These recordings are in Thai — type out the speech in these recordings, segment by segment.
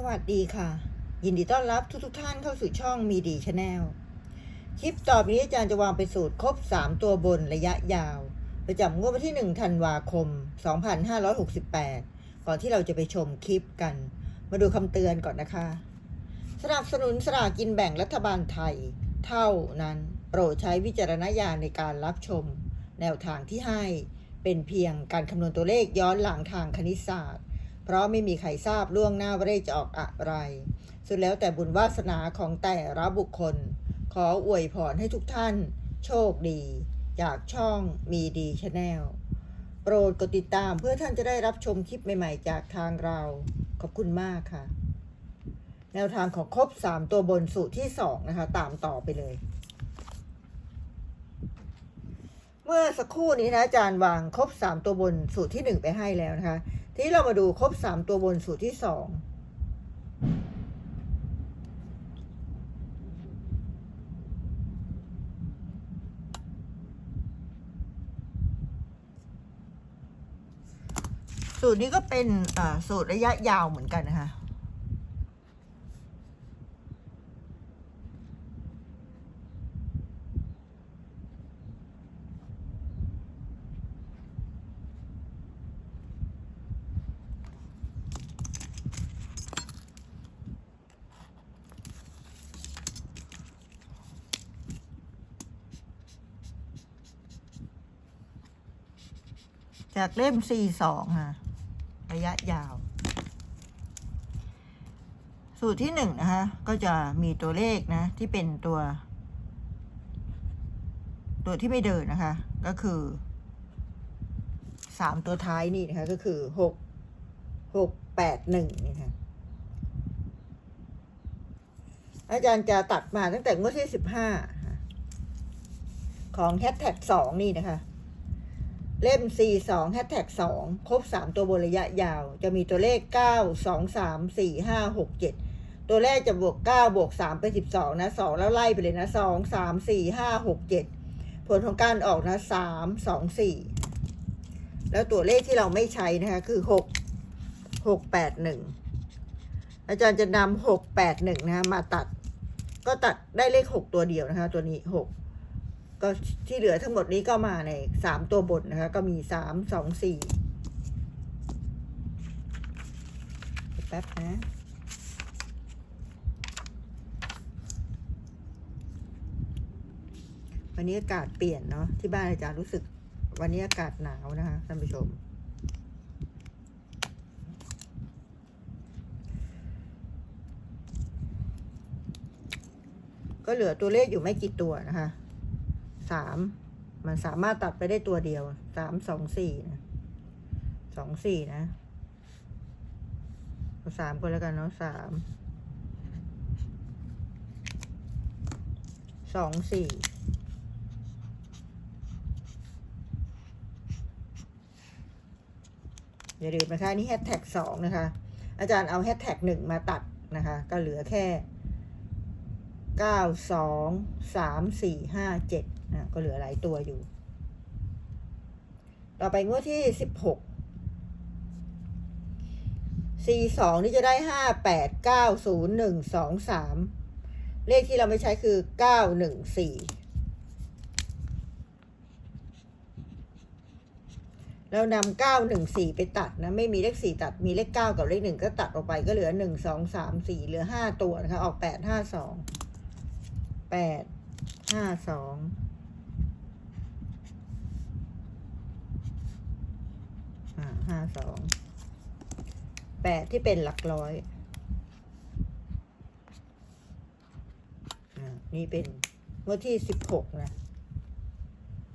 สวัสดีค่ะ ยินดีต้อนรับทุกทท่านเข้าสู่ช่องมีดีชาแนลคลิปต่อไปนี้อาจารย์จะวางเป็นสูตรครบ 3 ตัวบนระยะยาว ประจำงวดวันที่ 1 ธันวาคม 2568 ก่อนที่เราจะไปชมคลิปกัน มาดูคำเตือนก่อนนะคะ สนับสนุนสลากกินแบ่งรัฐบาลไทย เท่านั้นโปรดใช้วิจารณญาณในการรับชม แนวทางที่ให้เป็นเพียงการคำนวณตัวเลขย้อนหลังทางคณิตศาสตร์ เพราะไม่มีใครทราบล่วงหน้าว่าเลขจะออกอะไร สุดแล้วแต่บุญวาสนาของแต่ละบุคคล ขออวยพรให้ทุกท่าน โชคดี จากช่องมีดีชาแนลโปรดกดติดตามเพื่อท่านจะได้รับชมคลิปใหม่ๆ จากทางเรา ขอบคุณมากค่ะ แนวทางของครบ 3 ตัวบนสูตรที่ 2 นะคะ ตามต่อไปเลยเมื่อสักครู่นี้นะอาจารย์วางครบ 3 ตัวบนสูตรที่ 1 ไปให้แล้วนะคะ ที่เรามาดูครบ3ตัวบนสูตรที่สองสูตรนี้ก็เป็นสูตรระยะยาวเหมือนกันนะคะ จากเล่ม C2 ค่ะระยะยาว สูตรที่หนึ่งนะคะ ก็จะมีตัวเลขนะ ที่เป็นตัว ตัวที่ไม่เดินนะคะ ก็คือสามตัวท้ายนี่นะคะ ก็คือหกหกแปดหนึ่งนี่ค่ะอาจารย์จะตัดมาตั้งแต่งวดที่สิบห้าของแฮชแท็กสองนี่นะคะ เล่ม C2 แฮชแท็ก2ครบ 3 ตัวบนระยะยาว จะมีตัวเลข 9 2 3 4 5 6 7 ตัวแรกจะบวก 9 บวก3เป็น12 นะ 2 แล้วไล่ไปเลยนะ 2 3 4 5 6 7 ผลของการออกนะ 3 2 4 แล้วตัวเลขที่เราไม่ใช้นะคะ คือ 6 6 8 1 อาจารย์จะนำ6 8 1 นะคะมาตัด ก็ตัดได้เลข 6 ตัวเดียวนะคะ ตัวนี้ 6 ก็ที่เหลือทั้งหมดนี้ก็มาในสามตัวบนนะคะ ก็มีสามสองสี่แป๊บนะวันนี้อากาศเปลี่ยนเนาะที่บ้านอาจารย์รู้สึก วันนี้อากาศหนาวนะคะท่านผู้ชม ก็เหลือตัวเลขอยู่ไม่กี่ตัวนะคะ สามมันสามารถตัดไปได้ตัวเดียวสามสองสี่นะสองสี่นะสามก็แล้วกันเนาะสามสองสี่อย่าลืมนะคะนี่แฮชแท็กสองนะคะ อาจารย์เอาแฮชแท็กหนึ่งมาตัดนะคะ ก็เหลือแค่เก้าสองสามสี่ห้าเจ็ด อะก็เหลือหลายตัวอยู่ ต่อไปงวดที่สิบหก C สองนี่จะได้ห้าแปดเก้าศูนย์หนึ่งสองสามเลขที่เราไม่ใช้คือเก้าหนึ่งสี่เรานำเก้าหนึ่งสี่ไปตัดนะ ไม่มีเลขสี่ตัดมีเลขเก้ากับเลขหนึ่งก็ตัดออกไปก็เหลือหนึ่งสองสามสี่เหลือห้าตัวนะคะ ออกแปดห้าสองแปดห้าสอง อ่า ห้าสองแปดที่เป็นหลักร้อยอ่านี่เป็นงวดที่สิบหกนะ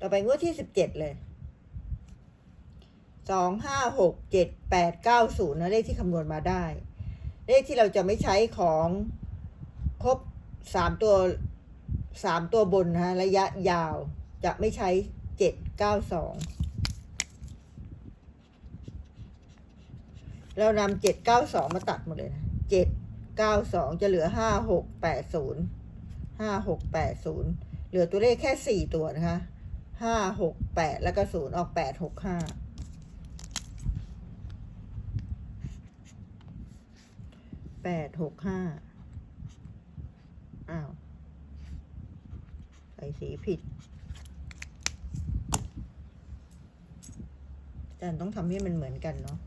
ต่อไปงวดที่สิบเจ็ดเลยสองห้าหกเจ็ดแปดเก้าศูนย์นะเลขที่คำนวณมาได้ เลขที่เราจะไม่ใช้ของครบสามตัวสามตัวบนนะฮะระยะยาวจะไม่ใช้เจ็ดเก้าสอง เรานำเจ็ดเก้าสองมาตัดหมดเลยนะเจ็ดเก้าสองจะเหลือห้าหกแปดศูนย์ห้าหกแปดศูนย์เหลือตัวเลขแค่สี่ตัวนะคะห้าหกแปดแล้วก็ศูนย์ออกแปดหกห้าแปดหกห้าอ้าว ใส่สีผิดอาจารย์ต้องทำให้มันเหมือนกันเนาะ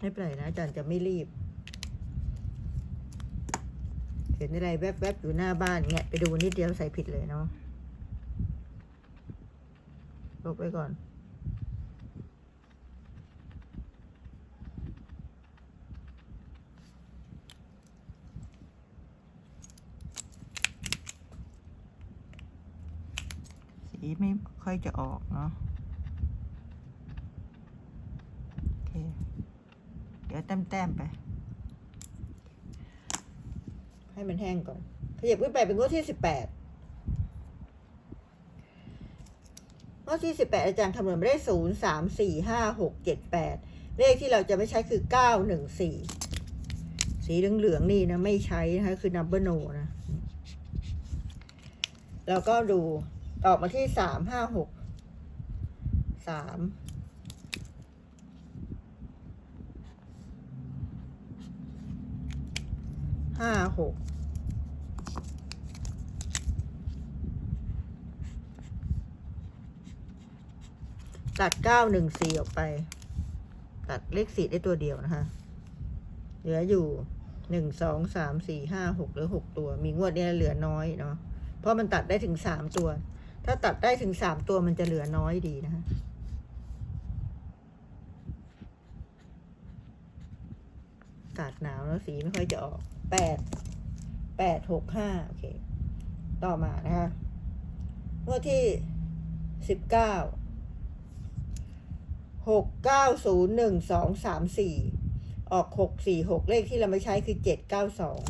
ไม่เป็นไรนะอาจารย์จะไม่รีบ เห็นอะไรแวบๆอยู่หน้าบ้านเงี้ยไปดูนิดเดียวใส่ผิดเลยเนาะลบไว้ก่อนสีไม่ค่อยจะออกเนาะโอเค เดี๋ยวแต้มๆไป ให้มันแห้งก่อน ขยับขึ้นไปเป็นงวดที่สิบแปดงวดที่สิบแปดอาจารย์คำนวณไม่ได้ศูนย์สามสี่ห้าหกเจ็ดแปดเลขที่เราจะไม่ใช้คือเก้าหนึ่งสี่สีเหลืองๆนี่นะ ไม่ใช้นะคะคือ number no นะ แล้วก็ดูออกมาที่สามห้าหกสาม ห้าหกตัดเก้าหนึ่งสี่ออกไป ตัดเลขสี่ได้ตัวเดียวนะคะ เหลืออยู่หนึ่งสองสามสี่ห้าหกหรือหกตัว มีงวดเนี้ยเหลือน้อยเนาะเพราะมันตัดได้ถึงสามตัว ถ้าตัดได้ถึงสามตัวมันจะเหลือน้อยดีนะคะอากาศหนาวแล้วสีไม่ค่อยจะออก แปดแปดหกห้าโอเค ต่อมานะคะงวดที่สิบเก้าหกเก้าศูนย์หนึ่งสองสามสี่ออกหกสี่หกเลขที่เราไม่ใช้คือเจ็ดเก้าสอง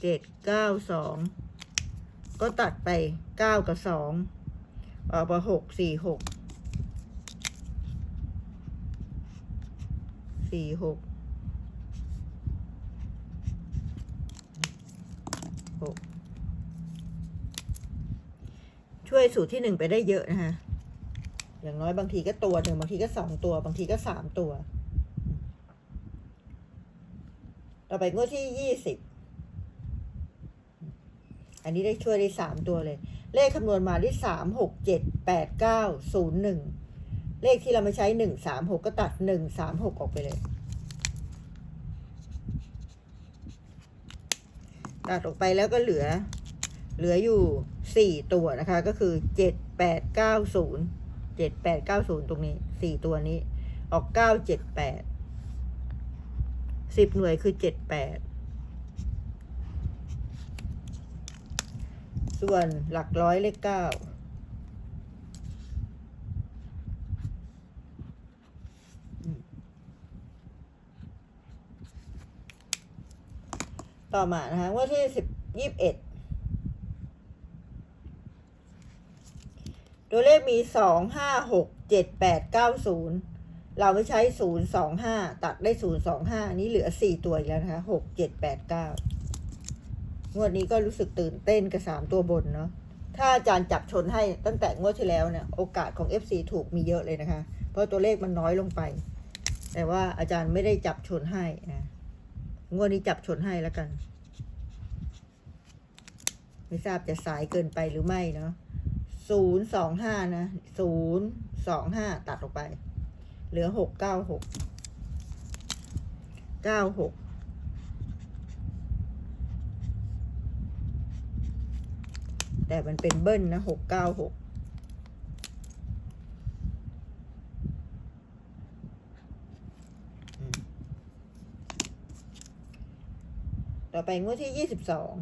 เจ็ดเก้าสองก็ตัดไปเก้ากับสองออกมาหกสี่หกสี่หก ช่วยสูตรที่หนึ่งไปได้เยอะนะคะอย่างน้อยบางทีก็ตัวหนึ่งบางทีก็สองตัว บางทีก็สามตัว ต่อไปงวดที่ยี่สิบอันนี้ได้ช่วยได้สามตัวเลย เลขคำนวณมาได้สามหกเจ็ดแปดเก้าศูนย์หนึ่งเลขที่เราไม่ใช้หนึ่งสามหกก็ตัดหนึ่งสามหกออกไปเลยตัดออกไปแล้วก็เหลือ เหลืออยู่สี่ตัวนะคะ ก็คือเจ็ดแปดเก้าศูนย์เจ็ดแปดเก้าศูนย์ตรงนี้สี่ตัวนี้ ออกเก้าเจ็ดแปดสิบหน่วยคือเจ็ดแปดส่วนหลักร้อยเลขเก้าต่อมานะคะว่าที่สิบยี่สิบเอ็ด ตัวเลขมีสองห้าหกเจ็ดแปดเก้าศูนย์เราไม่ใช้ศูนย์สองห้าตัดได้ศูนย์สองห้านี้เหลือสี่ตัวอีกแล้วนะคะหกเจ็ดแปดเก้างวดนี้ก็รู้สึกตื่นเต้นกับสามตัวบนเนาะ ถ้าอาจารย์จับชนให้ตั้งแต่งวดที่แล้วเนี่ย โอกาสของ FC ถูกมีเยอะเลยนะคะ เพราะตัวเลขมันน้อยลงไป แต่ว่าอาจารย์ไม่ได้จับชนให้นะ งวดนี้จับชนให้แล้วกัน ไม่ทราบจะสายเกินไปหรือไม่เนาะ ศูนย์สองห้านะศูนย์สองห้าตัดออกไป เหลือหกเก้าหกเก้าหกแต่มันเป็นเบิ้ลนะหกเก้าหกต่อไปงวดที่ยี่สิบสอง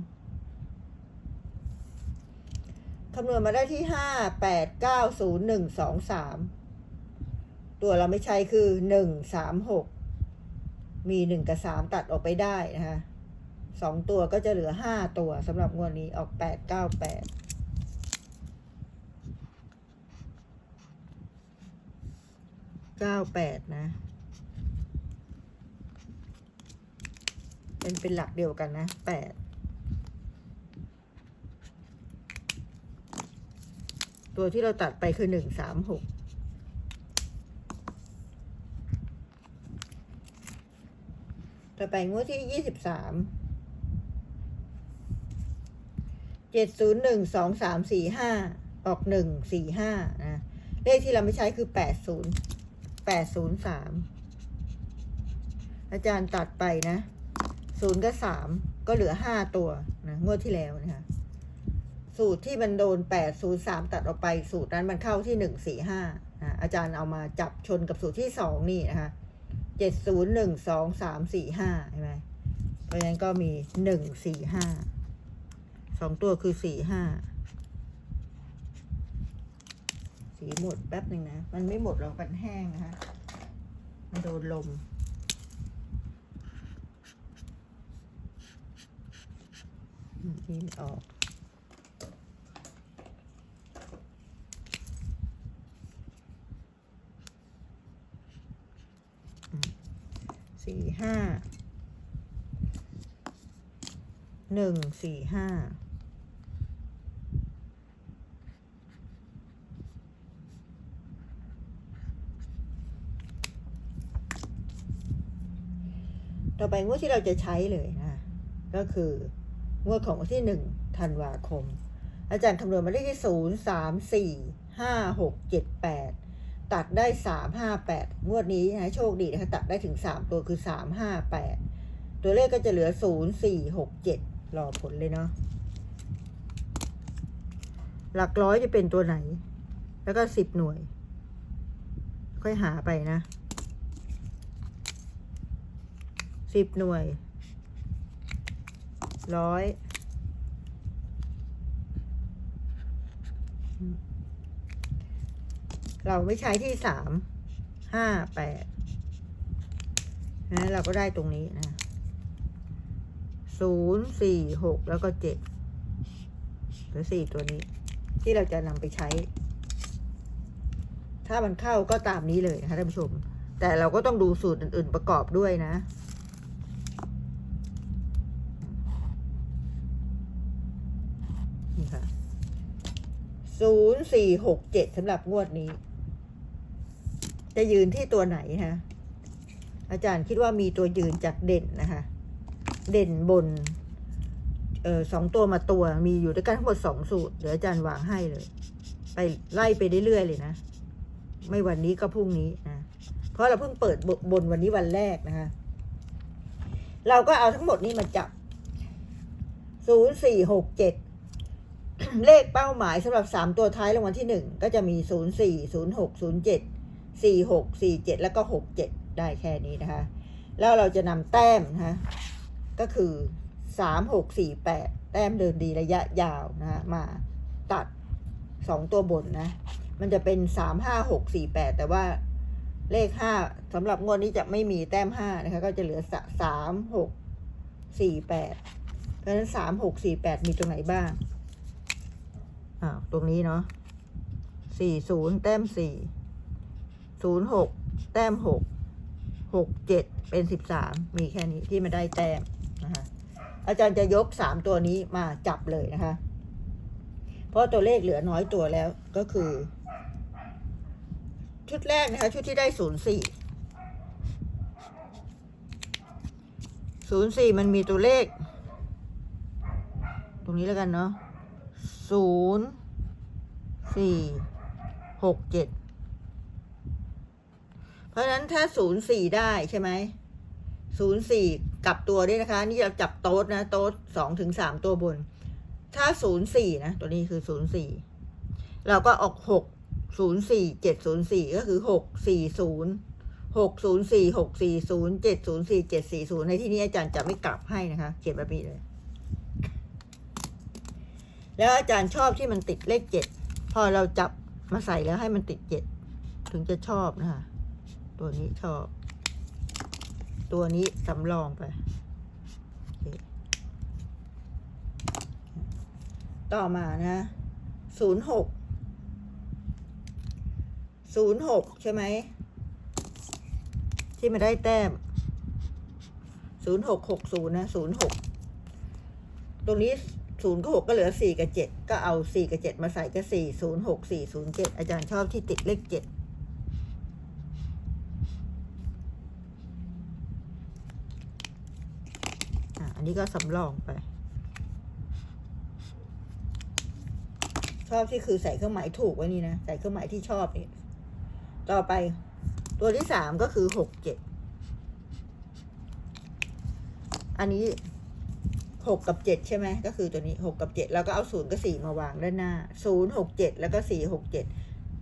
คำนวณมาได้ที่ห้าแปดเก้าศูนย์หนึ่งสองสามตัวเราไม่ใช้คือหนึ่งสามหกมีหนึ่งกับสามตัดออกไปได้นะคะสองตัวก็จะเหลือห้าตัวสำหรับงวดนี้ออกแปดเก้าแปดเก้าแปดนะ เป็นเป็นหลักเดียวกันนะแปด ตัวที่เราตัดไปคือหนึ่งสามหกต่อไปงวดที่ยี่สิบสามเจ็ดศูนย์หนึ่งสองสามสี่ห้าออกหนึ่งสี่ห้านะเลขที่เราไม่ใช้คือแปดศูนย์แปดศูนย์สามอาจารย์ตัดไปนะศูนย์ก็สามก็เหลือห้าตัวนะงวดที่แล้วนะคะ สูตรที่มันโดนแปดศูนย์สามตัดออกไป สูตรนั้นมันเข้าที่หนึ่งสี่ห้านะอาจารย์เอามาจับชนกับสูตรที่สองนี่นะคะเจ็ดศูนย์หนึ่งสองสามสี่ห้าใช่ไหมเพราะฉะนั้นก็มีหนึ่งสี่ห้าสองตัวคือสี่ห้าสีหมดแป๊บหนึ่งนะ มันไม่หมดหรอกมันแห้งนะคะ มันโดนลมอืมนี่ออก อืม สี่ห้าหนึ่งสี่ห้าต่อไปงวดที่เราจะใช้เลยนะ ก็คืองวดของวันที่หนึ่งธันวาคม อาจารย์คำนวณมาได้ที่ศูนย์สามสี่ห้าหกเจ็ดแปด ตัดได้สามห้าแปดงวดนี้นะโชคดีนะคะตัดได้ถึงสามตัวคือสามห้าแปดตัวเลขก็จะเหลือศูนย์สี่หกเจ็ดรอผลเลยเนาะหลักร้อยจะเป็นตัวไหน แล้วก็สิบหน่วย ค่อยหาไปนะสิบหน่วยร้อยอืม เราไม่ใช้ที่สามห้าแปดนะเราก็ได้ตรงนี้นะศูนย์สี่หกแล้วก็เจ็ดหรือสี่ตัวนี้ ที่เราจะนำไปใช้ ถ้ามันเข้าก็ตามนี้เลยนะคะท่านผู้ชม แต่เราก็ต้องดูสูตรอื่น ๆประกอบด้วยนะนี่ค่ะศูนย์สี่หกเจ็ดสำหรับงวดนี้ จะยืนที่ตัวไหนฮะอาจารย์คิดว่ามีตัวยืนจากเด่นนะคะ เด่นบนเออสองตัวมาตัวมีอยู่ด้วยกันทั้งหมดสองสูตรเดี๋ยวอาจารย์วางให้เลย ไปไล่ไปเรื่อยๆเลยนะ ไม่วันนี้ก็พรุ่งนี้นะเพราะเราเพิ่งเปิดบบนวันนี้วันแรกนะคะ เราก็เอาทั้งหมดนี้มาจับศูนย์สี่หกเจ็ดเลขเป้าหมายสำหรับสามตัวท้ายรางวัลที่หนึ่งก็จะมีศูนย์สี่ศูนย์หกศูนย์เจ็ด สี่หกสี่เจ็ดแล้วก็หกเจ็ดได้แค่นี้นะคะ แล้วเราจะนำแต้มนะคะก็คือสามหกสี่แปดแต้มเดินดีระยะยาวนะคะมาตัดสองตัวบนนะ มันจะเป็นสามห้าหกสี่แปดแต่ว่าเลขห้าสำหรับงวดนี้จะไม่มีแต้มห้านะคะ ก็จะเหลือสามหกสี่แปดเพราะฉะนั้นสามหกสี่แปดมีตรงไหนบ้างอ้าวตรงนี้เนาะสี่ศูนย์แต้มสี่ ศูนย์หกแต้มหกหกเจ็ดเป็นสิบสามมีแค่นี้ที่มาได้แต้มนะคะอาจารย์จะยกสามตัวนี้มาจับเลยนะคะ เพราะตัวเลขเหลือน้อยตัวแล้วก็คือ ชุดแรกนะคะ ชุดที่ได้ศูนย์สี่ศูนย์สี่มันมีตัวเลข ตรงนี้แล้วกันเนาะศูนย์สี่หกเจ็ด เพราะฉะนั้นถ้าศูนย์สี่ได้ใช่ไหมศูนย์สี่กลับตัวด้วยนะคะ นี่เราจับโต๊ดนะ โต๊ดสองถึงสามตัวบน ถ้าศูนย์สี่นะ ตัวนี้คือศูนย์สี่เราก็ออกหกศูนย์สี่เจ็ดศูนย์สี่ก็คือหกสี่ศูนย์หกศูนย์สี่หกสี่ศูนย์เจ็ดศูนย์สี่เจ็ดสี่ศูนย์ในที่นี้อาจารย์จะไม่กลับให้นะคะ เขียนแบบนี้เลย แล้วอาจารย์ชอบที่มันติดเลขเจ็ดพอเราจับมาใส่แล้วให้มันติดเจ็ดถึงจะชอบนะคะ ตัวนี้ชอบ ตัวนี้สำรองไป ต่อมานะศูนย์หกศูนย์หกใช่ไหม ที่มาได้แต้มศูนย์หกหกศูนย์นะศูนย์หกตรงนี้ศูนย์กับหกก็เหลือสี่กับเจ็ดก็เอาสี่กับเจ็ดมาใส่ก็สี่ศูนย์หกสี่ศูนย์เจ็ดอาจารย์ชอบที่ติดเลขเจ็ด นี้ก็สำรองไป ชอบที่คือใส่เครื่องหมายถูกไว้นี่นะ ใส่เครื่องหมายที่ชอบนี่ ต่อไป ตัวที่สามก็คือหกเจ็ด อันนี้หกกับเจ็ดใช่ไหมก็คือตัวนี้หกกับเจ็ดแล้วก็เอาศูนย์กับสี่มาวางด้านหน้าศูนย์หกเจ็ดแล้วก็สี่หกเจ็ด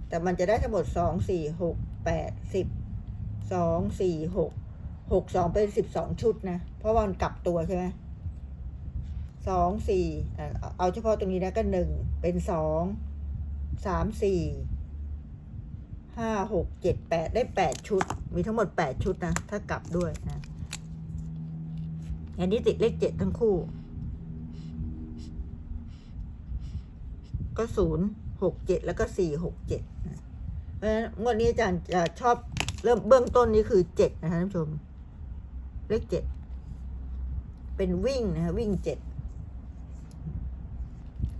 แต่มันจะได้ทั้งหมดสองสี่หกแปดสิบสองสี่หก หกสองเป็นสิบสองชุดนะ เพราะว่ามันกลับตัวใช่ไหมสองสี่เอาเอาเฉพาะตรงนี้นะก็หนึ่งเป็นสองสามสี่ห้าหกเจ็ดแปดได้แปดชุด มีทั้งหมดแปดชุดนะ ถ้ากลับด้วยนะอันนี้ติดเลขเจ็ดทั้งคู่ ก็ศูนย์หกเจ็ดแล้วก็สี่หกเจ็ดเพราะฉะนั้นงวดนี้อาจารย์จะชอบเริ่มเบื้องต้นนี้คือเจ็ดนะคะท่านผู้ชม เลขเจ็ดเป็นวิ่งนะคะวิ่งเจ็ด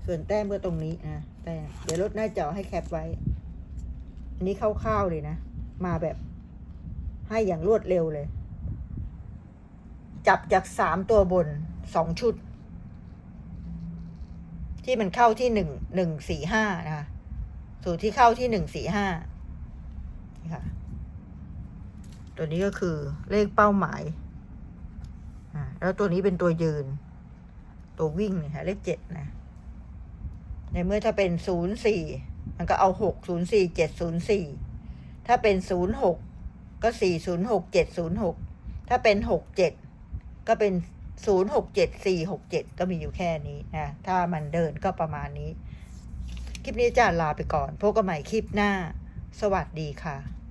ส่วนแต้มก็ตรงนี้นะแต้มเดี๋ยวลดหน้าจอให้แคปไว้ อันนี้คร่าวๆเลยนะ มาแบบให้อย่างรวดเร็วเลย จับจากสามตัวบนสองชุด ที่มันเข้าที่หนึ่งหนึ่งสี่ห้านะคะสูตรที่เข้าที่หนึ่งสี่ห้านี่ค่ะ ตัวนี้ก็คือเลขเป้าหมาย แล้วตัวนี้เป็นตัวยืน ตัววิ่งนี่ค่ะเลขเจ็ดนะ ในเมื่อถ้าเป็นศูนย์สี่มันก็เอาหกศูนย์สี่เจ็ดศูนย์สี่ถ้าเป็นศูนย์หกก็สี่ศูนย์หกเจ็ดศูนย์หกถ้าเป็นหกเจ็ดก็เป็นศูนย์หกเจ็ดสี่หกเจ็ดก็มีอยู่แค่นี้นะถ้ามันเดินก็ประมาณนี้ คลิปนี้อาจารย์ลาไปก่อนพบกันใหม่คลิปหน้า สวัสดีค่ะ